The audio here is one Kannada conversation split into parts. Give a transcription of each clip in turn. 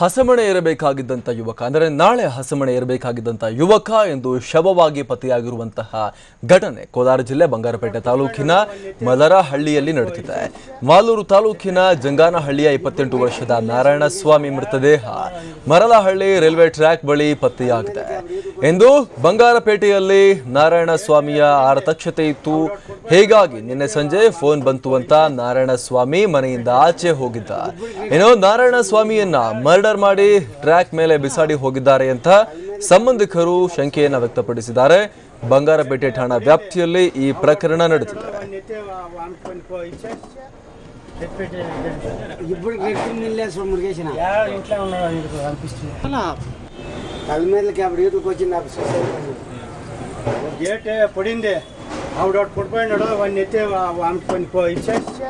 ಹಸಮಣೆ ಇರಬೇಕಾಗಿದ್ದಂಥ ಯುವಕ, ಅಂದರೆ ನಾಳೆ ಹಸಮಣೆ ಇರಬೇಕಾಗಿದ್ದಂಥ ಯುವಕ ಎಂದು ಶವವಾಗಿ ಪತಿಯಾಗಿರುವಂತಹ ಘಟನೆ ಕೋಲಾರ ಜಿಲ್ಲೆ ಬಂಗಾರಪೇಟೆ ತಾಲೂಕಿನ ಮಲರಹಳ್ಳಿಯಲ್ಲಿ ನಡೆದಿದೆ. ಮಾಲೂರು ತಾಲೂಕಿನ ಜಂಗಾನಹಳ್ಳಿಯ ಇಪ್ಪತ್ತೆಂಟು ವರ್ಷದ ನಾರಾಯಣಸ್ವಾಮಿ ಮೃತದೇಹ ಮರಲಹಳ್ಳಿ ರೈಲ್ವೆ ಟ್ರ್ಯಾಕ್ ಬಳಿ ಪತ್ತೆಯಾಗಿದೆ. ಎಂದು ಬಂಗಾರಪೇಟೆಯಲ್ಲಿ ನಾರಾಯಣಸ್ವಾಮಿಯ ಆರತಕ್ಷತೆ ಇತ್ತು. ಹೀಗಾಗಿ ನಿನ್ನೆ ಸಂಜೆ ಫೋನ್ ಬಂತು ಅಂತ ನಾರಾಯಣಸ್ವಾಮಿ ಮನೆಯಿಂದ ಆಚೆ ಹೋಗಿದ್ದ ಏನೋ ನಾರಾಯಣಸ್ವಾಮಿಯನ್ನ ಮರ್ಡರ್ ಮಾಡಿ ಟ್ರ್ಯಾಕ್ ಮೇಲೆ ಬಿಸಾಡಿ ಹೋಗಿದ್ದಾರೆ ಅಂತ ಸಂಬಂಧಿಕರು ಶಂಕೆಯನ್ನ ವ್ಯಕ್ತಪಡಿಸಿದ್ದಾರೆ. ಬಂಗಾರಪೇಟೆ ಠಾಣಾ ವ್ಯಾಪ್ತಿಯಲ್ಲಿ ಈ ಪ್ರಕರಣ ನಡೆದಿದೆ. ఆవిడ పడిపోయినాడు వాడిని ఎత్తే ఆమె కొన్ని ఇచ్చేస్తే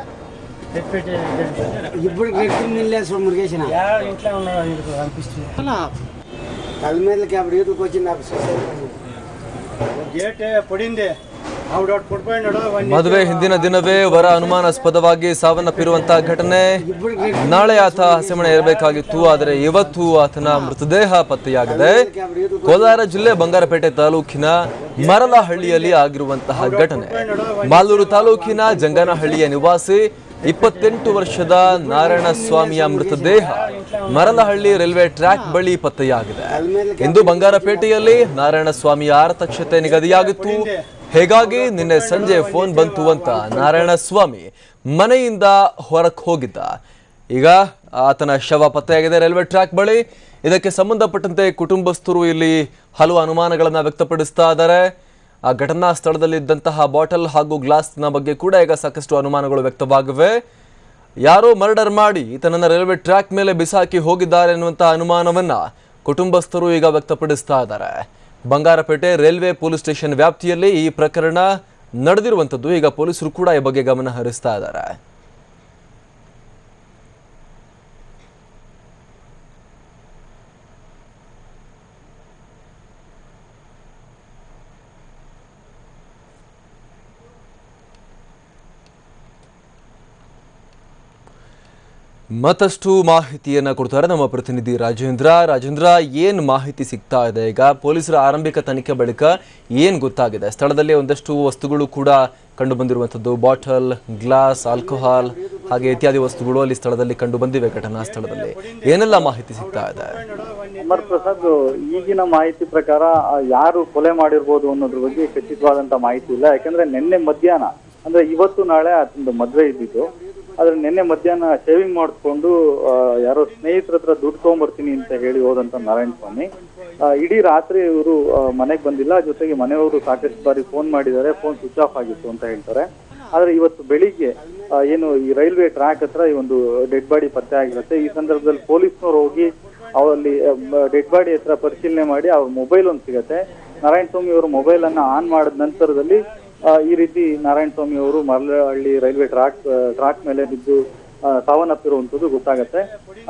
ఇప్పుడు నిల్లేసి మురిగేసిన ఇంట్లో ఉన్నాడు అనిపిస్తుంది కళ్ళ మీదకి అప్పుడు ఈతలకు వచ్చింది గేట్ పడింది. ಮದುವೆ ಹಿಂದಿನ ದಿನವೇ ವರ ಅನುಮಾನಾಸ್ಪದವಾಗಿ ಸಾವನ್ನಪ್ಪಿರುವಂತಹ ಘಟನೆ. ನಾಳೆ ಆತ ಹಸೆಮಣೆ ಇರಬೇಕಾಗಿತ್ತು ಆದರೆ ಇವತ್ತು ಆತನ ಮೃತದೇಹ ಪತ್ತೆಯಾಗಿದೆ. ಕೋಲಾರ ಜಿಲ್ಲೆ ಬಂಗಾರಪೇಟೆ ತಾಲೂಕಿನ ಮರಲಹಳ್ಳಿಯಲ್ಲಿ ಆಗಿರುವಂತಹ ಘಟನೆ. ಮಾಲೂರು ತಾಲೂಕಿನ ಜಂಗನಹಳ್ಳಿಯ ನಿವಾಸಿ, ಇಪ್ಪತ್ತೆಂಟು ವರ್ಷದ ನಾರಾಯಣ ಸ್ವಾಮಿಯ ಮೃತದೇಹ ಮರಲಹಳ್ಳಿ ರೈಲ್ವೆ ಟ್ರ್ಯಾಕ್ ಬಳಿ ಪತ್ತೆಯಾಗಿದೆ. ಇಂದು ಬಂಗಾರಪೇಟೆಯಲ್ಲಿ ನಾರಾಯಣ ಸ್ವಾಮಿಯ ಆರತಕ್ಷತೆ ನಿಗದಿಯಾಗಿತ್ತು. ಹೀಗಾಗಿ ನಿನ್ನೆ ಸಂಜೆ ಫೋನ್ ಬಂತು ಅಂತ ನಾರಾಯಣಸ್ವಾಮಿ ಮನೆಯಿಂದ ಹೊರಕ್ಕೆ ಹೋಗಿದ್ದ. ಈಗ ಆತನ ಶವ ಪತ್ತೆಯಾಗಿದೆ ರೈಲ್ವೆ ಟ್ರ್ಯಾಕ್ ಬಳಿ. ಇದಕ್ಕೆ ಸಂಬಂಧಪಟ್ಟಂತೆ ಕುಟುಂಬಸ್ಥರು ಇಲ್ಲಿ ಹಲವು ಅನುಮಾನಗಳನ್ನು ವ್ಯಕ್ತಪಡಿಸ್ತಾ ಇದ್ದಾರೆ. ಆ ಘಟನಾ ಸ್ಥಳದಲ್ಲಿದ್ದಂತಹ ಬಾಟಲ್ ಹಾಗೂ ಗ್ಲಾಸ್ನ ಬಗ್ಗೆ ಕೂಡ ಈಗ ಸಾಕಷ್ಟು ಅನುಮಾನಗಳು ವ್ಯಕ್ತವಾಗಿವೆ. ಯಾರೋ ಮರ್ಡರ್ ಮಾಡಿ ಈತನನ್ನ ರೈಲ್ವೆ ಟ್ರ್ಯಾಕ್ ಮೇಲೆ ಬಿಸಾಕಿ ಹೋಗಿದ್ದಾರೆ ಎನ್ನುವಂತಹ ಅನುಮಾನವನ್ನು ಕುಟುಂಬಸ್ಥರು ಈಗ ವ್ಯಕ್ತಪಡಿಸ್ತಾ ಇದ್ದಾರೆ. ಬಂಗಾರಪೇಟೆ ರೈಲ್ವೆ ಪೊಲೀಸ್ ಸ್ಟೇಷನ್ ವ್ಯಾಪ್ತಿಯಲ್ಲಿ ಈ ಪ್ರಕರಣ ನಡೆದಿರುವಂಥದ್ದು. ಈಗ ಪೊಲೀಸರು ಕೂಡ ಈ ಬಗ್ಗೆ ಗಮನ ಹರಿಸ್ತಾ ಇದ್ದಾರೆ. ಮತ್ತಷ್ಟು ಮಾಹಿತಿಯನ್ನ ಕೊಡ್ತಾರೆ ನಮ್ಮ ಪ್ರತಿನಿಧಿ ರಾಜೇಂದ್ರ. ರಾಜೇಂದ್ರ, ಏನು ಮಾಹಿತಿ ಸಿಗ್ತಾ ಇದೆ? ಈಗ ಪೊಲೀಸರ ಆರಂಭಿಕ ತನಿಖೆ ಬಳಿಕ ಏನು ಗೊತ್ತಾಗಿದೆ? ಸ್ಥಳದಲ್ಲಿ ಒಂದಷ್ಟು ವಸ್ತುಗಳು ಕೂಡ ಕಂಡು ಬಂದಿರುವಂಥದ್ದು ಬಾಟಲ್, ಗ್ಲಾಸ್, ಆಲ್ಕೋಹಾಲ್ ಹಾಗೆ ಇತ್ಯಾದಿ ವಸ್ತುಗಳು ಅಲ್ಲಿ ಸ್ಥಳದಲ್ಲಿ ಕಂಡು ಬಂದಿವೆ ಘಟನಾ ಸ್ಥಳದಲ್ಲಿ. ಏನೆಲ್ಲ ಮಾಹಿತಿ ಸಿಗ್ತಾ ಇದೆ? ಅಮರ್ ಪ್ರಸಾದ್, ಈಗಿನ ಮಾಹಿತಿ ಪ್ರಕಾರ ಯಾರು ಕೊಲೆ ಮಾಡಿರ್ಬೋದು ಅನ್ನೋದ್ರ ಬಗ್ಗೆ ಖಚಿತವಾದಂತ ಮಾಹಿತಿ ಇಲ್ಲ. ಯಾಕಂದ್ರೆ ನಿನ್ನೆ ಮಧ್ಯಾಹ್ನ, ಅಂದ್ರೆ ಇವತ್ತು ನಾಳೆ ಅದೊಂದು ಮದುವೆ ಇದ್ದಿದ್ದು. ಆದ್ರೆ ನಿನ್ನೆ ಮಧ್ಯಾಹ್ನ ಶೇವಿಂಗ್ ಮಾಡಿಕೊಂಡು ಯಾರೋ ಸ್ನೇಹಿತರ ಹತ್ರ ದುಡ್ಡು ತಗೊಂಡ್ಬರ್ತೀನಿ ಅಂತ ಹೇಳಿ ಹೋದಂತ ನಾರಾಯಣ ಸ್ವಾಮಿ. ಇಡೀ ರಾತ್ರಿ ಇವರು ಮನೆಗೆ ಬಂದಿಲ್ಲ. ಜೊತೆಗೆ ಮನೆಯವರು ಸಾಕಷ್ಟು ಬಾರಿ ಫೋನ್ ಮಾಡಿದ್ದಾರೆ. ಫೋನ್ ಸ್ವಿಚ್ ಆಫ್ ಆಗಿತ್ತು ಅಂತ ಹೇಳ್ತಾರೆ. ಆದ್ರೆ ಇವತ್ತು ಬೆಳಿಗ್ಗೆ ಏನು ಈ ರೈಲ್ವೆ ಟ್ರ್ಯಾಕ್ ಹತ್ರ ಈ ಒಂದು ಡೆಡ್ ಬಾಡಿ ಪತ್ತೆ ಆಗಿರುತ್ತೆ. ಈ ಸಂದರ್ಭದಲ್ಲಿ ಪೊಲೀಸ್ನವ್ರು ಹೋಗಿ ಅವರಲ್ಲಿ ಡೆಡ್ ಬಾಡಿ ಹತ್ರ ಪರಿಶೀಲನೆ ಮಾಡಿ ಅವ್ರ ಮೊಬೈಲ್ ಒಂದು ಸಿಗತ್ತೆ. ನಾರಾಯಣ ಸ್ವಾಮಿ ಅವರು ಮೊಬೈಲ್ ಅನ್ನ ಆನ್ ಮಾಡಿದ ನಂತರದಲ್ಲಿ ಈ ರೀತಿ ನಾರಾಯಣ ಸ್ವಾಮಿ ಅವರು ಮರಳಹಳ್ಳಿ ರೈಲ್ವೆ ಟ್ರ್ಯಾಕ್ ಟ್ರ್ಯಾಕ್ ಮೇಲೆ ಬಿದ್ದು ಸಾವನ್ನಪ್ಪಿರುವಂತದ್ದು ಗೊತ್ತಾಗತ್ತೆ.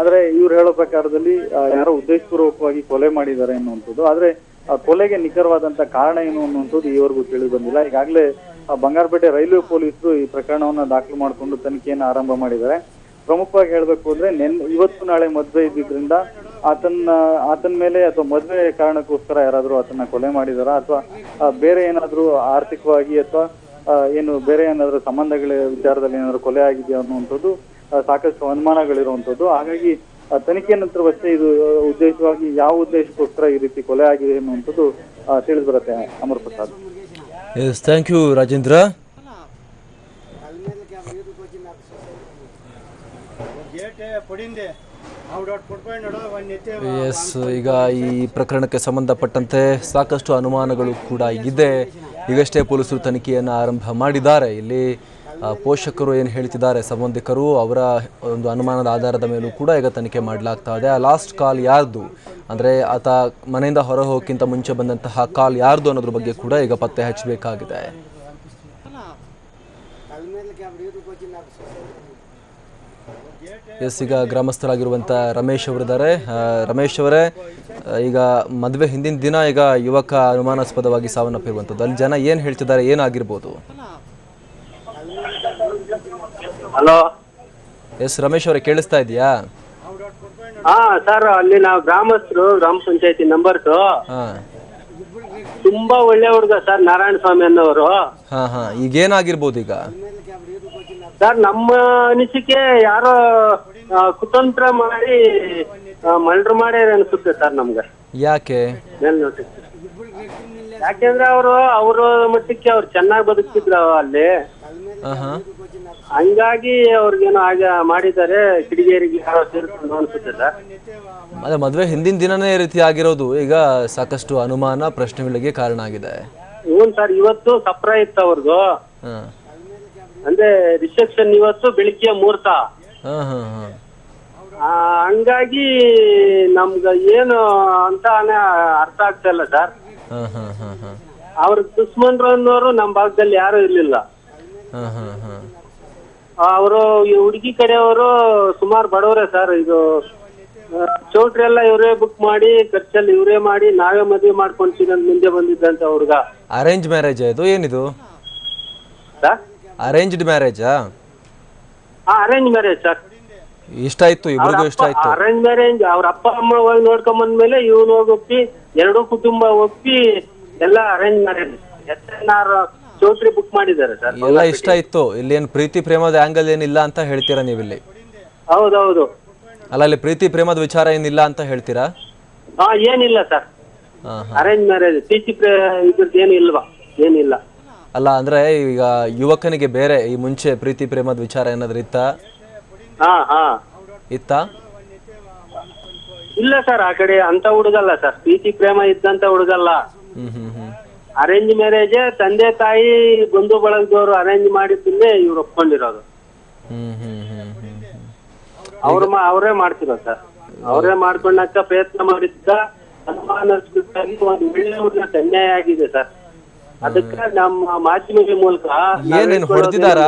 ಆದ್ರೆ ಇವ್ರು ಹೇಳೋ ಪ್ರಕಾರದಲ್ಲಿ ಯಾರೋ ಉದ್ದೇಶಪೂರ್ವಕವಾಗಿ ಕೊಲೆ ಮಾಡಿದ್ದಾರೆ ಅನ್ನುವಂಥದ್ದು. ಆದ್ರೆ ಕೊಲೆಗೆ ನಿಖರವಾದಂತ ಕಾರಣ ಏನು ಅನ್ನುವಂಥದ್ದು ಈವರೆಗೂ ತಿಳಿದು ಬಂದಿಲ್ಲ. ಈಗಾಗಲೇ ಬಂಗಾರಪೇಟೆ ರೈಲ್ವೆ ಪೊಲೀಸರು ಈ ಪ್ರಕರಣವನ್ನ ದಾಖಲು ಮಾಡಿಕೊಂಡು ತನಿಖೆಯನ್ನು ಆರಂಭ ಮಾಡಿದ್ದಾರೆ. ಪ್ರಮುಖವಾಗಿ ಹೇಳ್ಬೇಕು ಅಂದ್ರೆ ನೆನ್ ಇವತ್ತು ನಾಳೆ ಮದ್ವೆ ಇದ್ದಿದ್ರಿಂದ ಆತನ ಆತನ ಮೇಲೆ ಅಥವಾ ಮದುವೆ ಕಾರಣಕ್ಕೋಸ್ಕರ ಯಾರಾದರೂ ಆತನ ಕೊಲೆ ಮಾಡಿದಾರಾ? ಅಥವಾ ಬೇರೆ ಏನಾದರೂ ಆರ್ಥಿಕವಾಗಿ ಅಥವಾ ಏನು ಬೇರೆ ಏನಾದರೂ ಸಂಬಂಧಗಳ ವಿಚಾರದಲ್ಲಿ ಏನಾದರೂ ಕೊಲೆ ಆಗಿದೆಯಾ ಅನ್ನುವಂಥದ್ದು ಸಾಕಷ್ಟು ಅನುಮಾನಗಳಿರುವಂಥದ್ದು. ಹಾಗಾಗಿ ತನಿಖೆ ನಂತರವಷ್ಟೇ ಇದು ಉದ್ದೇಶವಾಗಿ ಯಾವ ಉದ್ದೇಶಕ್ಕೋಸ್ಕರ ಈ ರೀತಿ ಕೊಲೆ ಆಗಿದೆ ಅನ್ನುವಂಥದ್ದು ತಿಳಿದು ಬರುತ್ತೆ Amar Prasad. Thank you Rajendra. ಪಡಿಂದೆ. Yes ಈಗ ಈ ಪ್ರಕರಣಕ್ಕೆ ಸಂಬಂಧಪಟ್ಟಂತೆ ಸಾಕಷ್ಟು ಅನುಮಾನಗಳು ಕೂಡ ಇದೆ. ಈಗಷ್ಟೇ ಪೊಲೀಸರು ತನಿಖೆಯನ್ನು ಆರಂಭ ಮಾಡಿದ್ದಾರೆ. ಇಲ್ಲಿ ಪೋಷಕರು ಏನು ಹೇಳ್ತಿದ್ದಾರೆ, ಸಂಬಂಧಿಕರು ಅವರ ಒಂದು ಅನುಮಾನದ ಆಧಾರದ ಮೇಲೂ ಕೂಡ ಈಗ ತನಿಖೆ ಮಾಡಲಾಗ್ತಾ ಇದೆ. ಆ ಲಾಸ್ಟ್ ಕಾಲ್ ಯಾರ್ದು? ಅಂದರೆ ಆತ ಮನೆಯಿಂದ ಹೊರ ಹೋಗೋಕ್ಕಿಂತ ಮುಂಚೆ ಬಂದಂತಹ ಕಾಲ್ ಯಾರ್ದು ಅನ್ನೋದ್ರ ಬಗ್ಗೆ ಕೂಡ ಈಗ ಪತ್ತೆ ಹಚ್ಚಬೇಕಾಗಿದೆ. ಎಸ್ ಈಗ ಗ್ರಾಮಸ್ಥರಾಗಿರುವಂಥ ರಮೇಶ್ ಅವರಿದ್ದಾರೆ. ರಮೇಶ್ ಅವರೇ ಈಗ ಮದುವೆ ಹಿಂದಿನ ದಿನ ಈಗ ಯುವಕ ಅನುಮಾನಾಸ್ಪದವಾಗಿ ಸಾವನ್ನಪ್ಪಿರುವಂಥದ್ದು. ಅಲ್ಲಿ ಜನ ಏನು ಹೇಳ್ತಿದ್ದಾರೆ ಏನಾಗಿರ್ಬೋದು ಹಲೋ. ಎಸ್ ರಮೇಶ್ ಅವರೇ ಕೇಳಿಸ್ತಾ ಇದೆಯಾ ಹಾ ಸರ್ ಅಲ್ಲಿ ನಾವು ಗ್ರಾಮಸ್ಥರು ಗ್ರಾಮ ಪಂಚಾಯತಿ ನಂಬರ್ಸ್ ಹಾ. ತುಂಬಾ ಒಳ್ಳೆ ಹುಡುಗ ಸರ್ ನಾರಾಯಣ ಸ್ವಾಮಿ ಅನ್ನೋರು. ಹಾ ಹಾ. ಈಗ ಏನಾಗಿರ್ಬೋದು ಈಗ? ಸರ್ ನಮ್ಮ ಅನಿಸಿಕೆ ಯಾರೋ ಕುತಂತ್ರ ಮಾಡಿ ಮಲ್ಡ್ರ್ ಮಾಡ್ಯಾರ ಅನ್ಸುತ್ತೆ ಸರ್ ನಮ್ಗೆ. ಯಾಕೆ? ಮೇಲ್ನೋಟಕ್ಕೆ ಯಾಕೆಂದ್ರೆ ಅವರು ಅವ್ರ ಮಟ್ಟಕ್ಕೆ ಅವ್ರು ಚೆನ್ನಾಗಿ ಬದುಕ್ತಿದ್ರು ಅಲ್ಲಿ. ಹಂಗಾಗಿ ಅವ್ರಿಗೇನೋ ಆಗ ಮಾಡಿದ್ದಾರೆ ಕಿಡಿಗೇರಿಗೆ ಯಾರೋ ಸೇರ್ಕೊಂಡು ಅನ್ಸುತ್ತೆ ಸರ್. ಅದೇ ಮದುವೆ ಹಿಂದಿನ ದಿನನೇ ಈ ರೀತಿ ಆಗಿರೋದು ಈಗ ಸಾಕಷ್ಟು ಅನುಮಾನ ಪ್ರಶ್ನೆಗಳಿಗೆ ಕಾರಣ ಆಗಿದೆ. ಹ್ಞೂ ಸರ್ ಇವತ್ತು ಸಪ್ರ ಇತ್ತು ಅವ್ರದ್ದು ಹಾ. ಅಂದ್ರೆ ರಿಸೆಪ್ಷನ್ ಇವತ್ತು ಬೆಳಿಗ್ಗೆ ಮುಹೂರ್ತ ಹಾ ಹಾ ಹಾ. ಆ, ಹಂಗಾಗಿ ನಮ್ಗ ಏನು ಅಂತ ಅರ್ಥ ಆಗ್ತಾ ಇಲ್ಲ ಸರ್. ಹಾ ಹಾ ಹಾ ಹಾ. ಅವ್ರ ದುಶ್ಮನ್ರು ಅನ್ನೋರು ನಮ್ಮ ಭಾಗದಲ್ಲಿ ಯಾರು ಇರ್ಲಿಲ್ಲ. ಹಾ ಹಾ ಹಾ. ಅವರು ಈ ಹುಡುಗಿ ಕಡೆಯವರು ಸುಮಾರು ಬಡವರೇ ಸರ್. ಇದು ಆ, ಚೌಟ್ರಿ ಎಲ್ಲ ಇವರೇ ಬುಕ್ ಮಾಡಿ ಖರ್ಚಲ್ಲಿ ಇವರೇ ಮಾಡಿ ನಾವೇ ಮದುವೆ ಮಾಡ್ಕೊಂತೀನಿ ಅಂತ ಮುಂದೆ ಬಂದಿದ್ದಂತ ಹುಡುಗ. ಅರೇಂಜ್ ಮ್ಯಾರೇಜ್ ಇದು? ಏನಿದು? ಸರ್? ಅರೇಂಜ್ಡ್ ಮ್ಯಾರೇಜಾ ಅರೇಂಜ್ ಮ್ಯಾರೇಜ್ ಸರ್ ಇಷ್ಟ ಆಯ್ತು ಇಬ್ಬರಿಗೂ ಇಷ್ಟ ಆಯ್ತು. ಅರೇಂಜ್ ಮ್ಯಾರೇಜ್ ಅವ್ರ ಅಪ್ಪ ಅಮ್ಮ ಹೋಗಿ ನೋಡ್ಕೊಂಡ್ ಬಂದ್ಮೇಲೆ ಇವನು ಹೋಗಿ ಒಪ್ಪಿ ಎರಡೂ ಕುಟುಂಬ ಒಪ್ಪಿ ಎಲ್ಲ arrange marriage S N R choultry book ಮಾಡಿದ್ದಾರೆ ಸರ್ ಎಲ್ಲ ಇಷ್ಟ ಇತ್ತು ಇಲ್ಲಿ ಏನು ಪ್ರೀತಿ ಪ್ರೇಮದ ಆಂಗಲ್ ಏನಿಲ್ಲ ಅಂತ ಹೇಳ್ತೀರಾ ನೀವಿಲ್ಲಿ? ಹೌದೌದು. ಅಲ್ಲ ಅಲ್ಲಿ ಪ್ರೀತಿ ಪ್ರೇಮದ ವಿಚಾರ ಏನಿಲ್ಲ ಅಂತ ಹೇಳ್ತೀರಾ? ಹಾ ಏನಿಲ್ಲ ಸರ್ ಅರೇಂಜ್ ಮ್ಯಾರೇಜ್ ಪ್ರೀತಿ ಪ್ರೇ ಇದ್ರದ್ದು ಏನು ಇಲ್ವಾ? ಏನಿಲ್ಲ. ಅಲ್ಲ ಅಂದ್ರೆ ಈಗ ಯುವಕನಿಗೆ ಬೇರೆ ಈ ಮುಂಚೆ ಪ್ರೀತಿ ಪ್ರೇಮದ ವಿಚಾರ ಏನಾದ್ರೂ ಇತ್ತ? ಹಾ ಹಾ. ಇತ್ತ? ಇಲ್ಲ ಸರ್ ಆ ಕಡೆ ಅಂತ ಹುಡುಗಲ್ಲ ಸರ್. ಪ್ರೀತಿ ಪ್ರೇಮ ಇದ್ದಂತ ಹುಡುಗಲ್ಲ. ಹ್ಮ್ ಹ್ಮ್ ಹ್ಮ್. ಅರೇಂಜ್ ಮ್ಯಾರೇಜ್ ತಂದೆ ತಾಯಿ ಬಂಧು ಬಳಗದವರು ಅರೇಂಜ್ ಮಾಡಿದ್ದನ್ನೇ ಇವ್ರು ಒಪ್ಕೊಂಡಿರೋದು. ಹ್ಮ್ ಹ್ಮ್ ಹ್ಮ್ ಹ್ಮ್ ಹ್ಮ್. ಅವ್ರ ಅವರೇ ಮಾಡ್ತಿರೋದು ಸರ್. ಅವರೇ ಮಾಡ್ಕೊಂಡಾಕ ಪ್ರಯತ್ನ ಮಾಡಿದ್ದ ಅನುಮಾನ ಒಂದು ಒಳ್ಳೆ ಹುಡುಗ ಅನ್ಯಾಯ ಆಗಿದೆ ಸರ್. ಅದಕ್ಕೆ ನಮ್ಮ ಮಾಧ್ಯಮಗಳ ಮೂಲಕ ಏನೇನ್ ಹೊಡೆದಿದಾರಾ?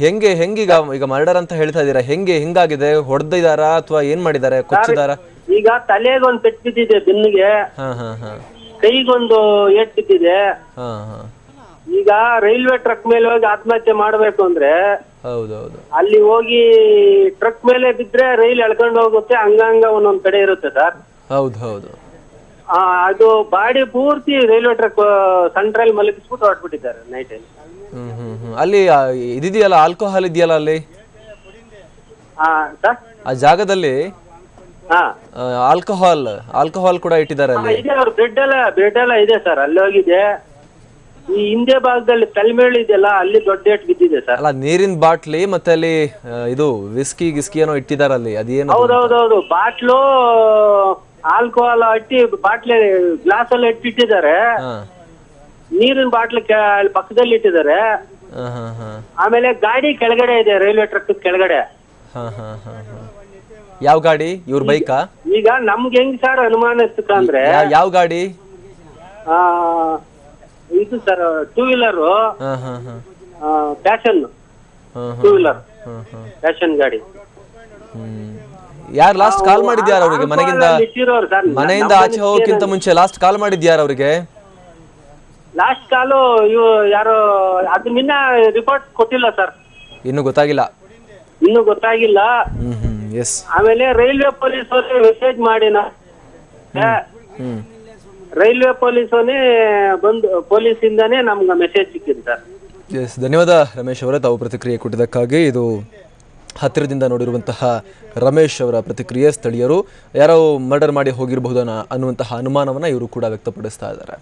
ಹೆಂಗೆ ಹೆಂಗೀಗ ಈಗ ಮರ್ಡರ್ ಅಂತ ಹೇಳ್ತಾ ಇದೀರಾ? ಹೆಂಗೆ ಹೆಂಗಾಗಿದೆ? ಹೊಡೆದಿದಾರಾ ಅಥವಾ ಏನ್ ಮಾಡಿದಾರೆ? ಕೊಚ್ಚಿದಾರ? ಈಗ ತಲೆಗೊಂದು ಪೆಟ್ಟು ಬಿದ್ದಿದೆ ಬೆನ್ನಿಗೆ. ಕೈಗೊಂದು ಏಟ್ ಬಿದ್ದಿದೆ. ಹಾ ಹಾ. ಈಗ ರೈಲ್ವೆ ಟ್ರಕ್ ಮೇಲೆ ಹೋಗಿ ಆತ್ಮಹತ್ಯೆ ಮಾಡ್ಬೇಕು ಅಂದ್ರೆ ಹೌದೌದು ಅಲ್ಲಿ ಹೋಗಿ ಟ್ರಕ್ ಮೇಲೆ ಬಿದ್ರೆ ರೈಲ್ ಎಳ್ಕೊಂಡು ಹೋಗುತ್ತೆ ಹಂಗಂಗ ಒಂದೊಂದ್ ಕಡೆ ಇರುತ್ತೆ ಸರ್. ಹೌದು ಹೌದು. ಅದು ಬಾಡಿ ಪೂರ್ತಿ ರೈಲ್ವೆ ಟ್ರಕ್ ಸೆಂಟ್ರಲ್ ಮಲಗಿಸ್ಬಿಟ್ಟು ಹೊರಟ್ಬಿಟ್ಟಿದ್ದಾರೆ ನೈಟ್ ಅಲ್ಲಿ. ಹ್ಮ್ ಹ್ಮ್ ಹ್ಮ್. ಅಲ್ಲಿ ಆ, ಇದಿದೆಯಲ್ಲ ಆಲ್ಕೋಹಾಲ್ ಇದೆಯಲ್ಲ ಅಲ್ಲಿ? ಹಾ ಸರ್ ಆ ಜಾಗದಲ್ಲಿ? ಹಾ. ಆಲ್ಕೋಹಾಲ್ ಆಲ್ಕೋಹಾಲ್ ಕೂಡ ಇಟ್ಟಿದ್ದಾರೆ ಅಲ್ಲಿ. ಇದೆ ಅವ್ರ ಬ್ರೆಡ್ ಎಲ್ಲ ಬ್ರೆಡ್ ಎಲ್ಲ ಇದೆ ಸರ್ ಅಲ್ಲಿ ಹೋಗಿದೆ. ಈ ಹಿಂದೆ ಭಾಗದಲ್ಲಿ ತಲೆಮೇಳು ಇದೆಯಲ್ಲ ಅಲ್ಲಿ ದೊಡ್ಡ ಏಟ್ ಬಿದ್ದಿದೆ ಸರ್ ಅಲ್ಲ ನೀರಿನ ಬಾಟ್ಲಿ ಮತ್ತೆ ಅಲ್ಲಿ ಆ, ಇದು ವಿಸ್ಕಿ ಗಿಸ್ಕಿ ಏನೋ ಇಟ್ಟಿದ್ದಾರೆ ಅಲ್ಲಿ ಅದೇನು ಹೌದೌದೌದು. ಬಾಟ್ಲು ಆಲ್ಕೋಹಾಲ್ ಇಟ್ಟಿ ಬಾಟ್ಲಿ ಗ್ಲಾಸ್ ಅಲ್ಲಿ ಇಟ್ಟಿಟ್ಟಿದ್ದಾರೆ. ಹಾ. ನೀರಿನ ಬಾಟ್ಲಿ ಅಲ್ಲಿ ಪಕ್ಕದಲ್ಲಿ ಇಟ್ಟಿದ್ದಾರೆ. ಹಾ ಹಾ ಹಾ. ಆಮೇಲೆ ಗಾಡಿ ಕೆಳಗಡೆ ಇದೆ ರೈಲ್ವೆ ಟ್ರಕ್ ಕೆಳಗಡೆ. ಹಾ ಹಾ ಹಾ ಹಾ. ಯಾವ ಗಾಡಿ? ಇವ್ರ ಬೈಕಾ? ಈಗ ನಮ್ಗೆ ಹೆಂಗ್ ಸರ್ ಅನುಮಾನಿಸ್ತಕ ಅಂದ್ರೆ ಯಾವ ಗಾಡಿ? ಆ, ಇದು ಸರ್ ಟೂ ವೀಲರ್ ಹಾ ಹಾ ಹಾ. ಫ್ಯಾಷನ್ ಹಾ ಹಾ ಟೂ ವೀಲರ್ ಹಾ ಹಾ. ಫ್ಯಾಷನ್ ಗಾಡಿ. ಹ್ಮ್. ಯಾರು ಲಾಸ್ಟ್ ಕಾಲ್ ಮಾಡಿದ್ಯಾರ ಅವರಿಗೆ? ಮನೆಯಿಂದ ಮನೆಯಿಂದ ಆಚೆ ಹೋಗೋಕ್ಕಿಂತ ಮುಂಚೆ ಲಾಸ್ಟ್ ಕಾಲ್ ಮಾಡಿದ್ಯಾರ ಅವರಿಗೆ? ಲಾಸ್ಟ್ ಕಾಲು ಇವು ಯಾರು ಅದು ನಿನ್ನ ರಿಪೋರ್ಟ್ ಕೊಟ್ಟಿಲ್ಲ ಸರ್. ಇನ್ನು ಗೊತ್ತಾಗಿಲ್ಲ. ಇನ್ನು ಗೊತ್ತಾಗಿಲ್ಲ. ಹ್ಮ್ ಹ್ಮ್ ಎಸ್ ಆಮೇಲೆ ರೈಲ್ವೆ ಪೊಲೀಸ್ ಅವರಿಗೆ ಮೆಸೇಜ್ ಮಾಡಿನ ರೈಲ್ವೆ ಪೊಲೀಸನೇ ಬಂದು ಪೊಲೀಸಿಂದಾನೇ ನಮ್ಗೆ ಮೆಸೇಜ್ ಸಿಕ್ಕಿದೆ ಸರ್. ಎಸ್ ಧನ್ಯವಾದ ರಮೇಶ್ ಅವರೇ ತಾವು ಪ್ರತಿಕ್ರಿಯೆ ಕೊಟ್ಟಿದ್ದಕ್ಕಾಗಿ. ಇದು ಹತ್ತಿರದಿಂದ ನೋಡಿರುವಂತಹ ರಮೇಶ್ ಅವರ ಪ್ರತಿಕ್ರಿಯೆ, ಸ್ಥಳೀಯರು ಯಾರೋ ಮರ್ಡರ್ ಮಾಡಿ ಹೋಗಿರಬಹುದು ಅನ್ನುವಂತಹ ಅನುಮಾನವನ್ನು ಇವರು ಕೂಡ ವ್ಯಕ್ತಪಡಿಸ್ತಾ ಇದ್ದಾರೆ.